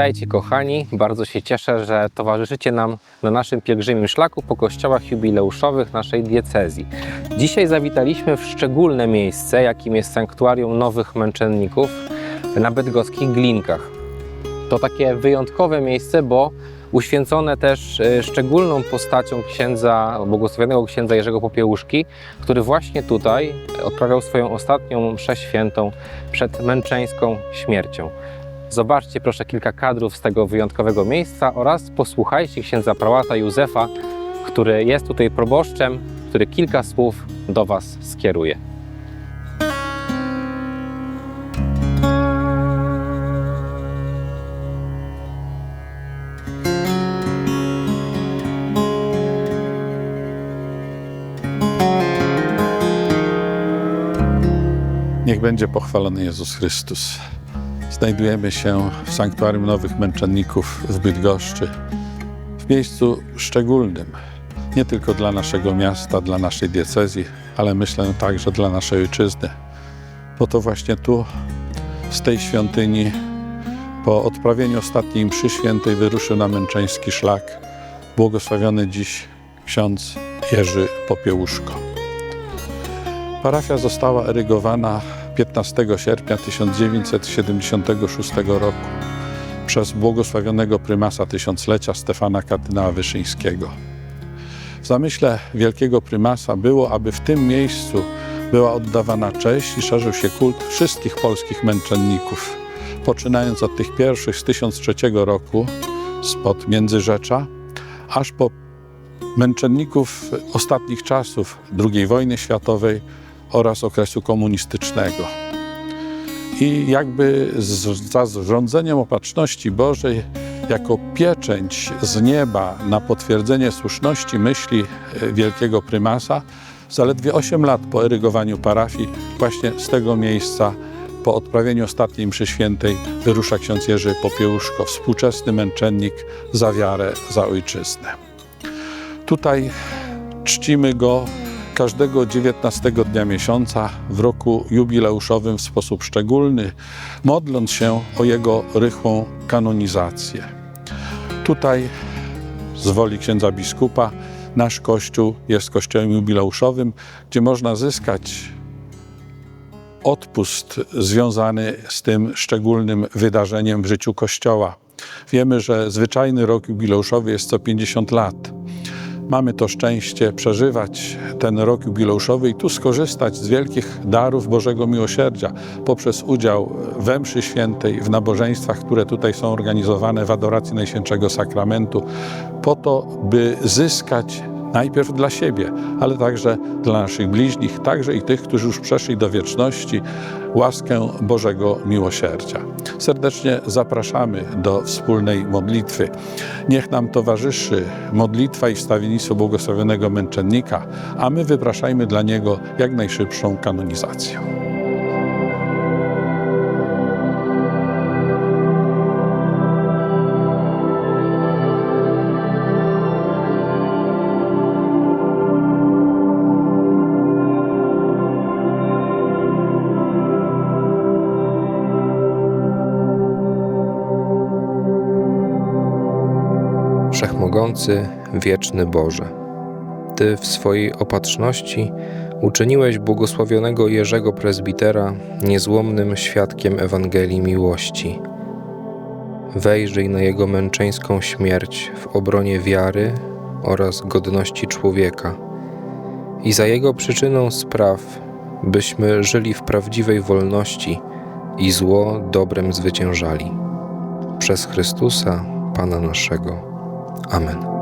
Witajcie kochani, bardzo się cieszę, że towarzyszycie nam na naszym pielgrzymim szlaku po kościołach jubileuszowych naszej diecezji. Dzisiaj zawitaliśmy w szczególne miejsce, jakim jest Sanktuarium Nowych Męczenników na bydgoskich Glinkach. To takie wyjątkowe miejsce, bo uświęcone też e, szczególną postacią księdza, błogosławionego księdza Jerzego Popiełuszki, który właśnie tutaj odprawiał swoją ostatnią mszę świętą przed męczeńską śmiercią. Zobaczcie proszę kilka kadrów z tego wyjątkowego miejsca oraz posłuchajcie księdza prałata Józefa, który jest tutaj proboszczem, który kilka słów do Was skieruje. Niech będzie pochwalony Jezus Chrystus. Znajdujemy się w Sanktuarium Nowych Męczenników w Bydgoszczy, w miejscu szczególnym, nie tylko dla naszego miasta, dla naszej diecezji, ale myślę także dla naszej ojczyzny. Bo to właśnie tu, z tej świątyni, po odprawieniu ostatniej mszy świętej wyruszył na męczeński szlak błogosławiony dziś ksiądz Jerzy Popiełuszko. Parafia została erygowana 15 sierpnia 1976 roku przez błogosławionego prymasa tysiąclecia Stefana kardynała Wyszyńskiego. W zamyśle wielkiego prymasa było, aby w tym miejscu była oddawana cześć i szerzył się kult wszystkich polskich męczenników, poczynając od tych pierwszych z 1003 roku spod Międzyrzecza, aż po męczenników ostatnich czasów II wojny światowej oraz okresu komunistycznego. I jakby z, za zarządzeniem opatrzności Bożej, jako pieczęć z nieba na potwierdzenie słuszności myśli e, wielkiego prymasa, zaledwie 8 lat po erygowaniu parafii, właśnie z tego miejsca, po odprawieniu ostatniej mszy świętej, wyrusza ksiądz Jerzy Popiełuszko, współczesny męczennik za wiarę, za ojczyznę. Tutaj czcimy go każdego 19 dnia miesiąca w roku jubileuszowym w sposób szczególny, modląc się o jego rychłą kanonizację. Tutaj, z woli księdza biskupa, nasz kościół jest kościołem jubileuszowym, gdzie można zyskać odpust związany z tym szczególnym wydarzeniem w życiu Kościoła. Wiemy, że zwyczajny rok jubileuszowy jest co 50 lat. Mamy to szczęście przeżywać ten rok jubileuszowy i tu skorzystać z wielkich darów Bożego Miłosierdzia poprzez udział we mszy świętej, w nabożeństwach, które tutaj są organizowane w adoracji Najświętszego Sakramentu, po to, by zyskać najpierw dla siebie, ale także dla naszych bliźnich, także i tych, którzy już przeszli do wieczności, łaskę Bożego Miłosierdzia. Serdecznie zapraszamy do wspólnej modlitwy. Niech nam towarzyszy modlitwa i wstawiennictwo błogosławionego męczennika, a my wypraszajmy dla niego jak najszybszą kanonizację. Wszechmogący, wieczny Boże, Ty w swojej opatrzności uczyniłeś błogosławionego Jerzego Prezbitera niezłomnym świadkiem Ewangelii miłości. Wejrzyj na jego męczeńską śmierć w obronie wiary oraz godności człowieka i za jego przyczyną spraw, byśmy żyli w prawdziwej wolności i zło dobrem zwyciężali. Przez Chrystusa, Pana naszego. Amen.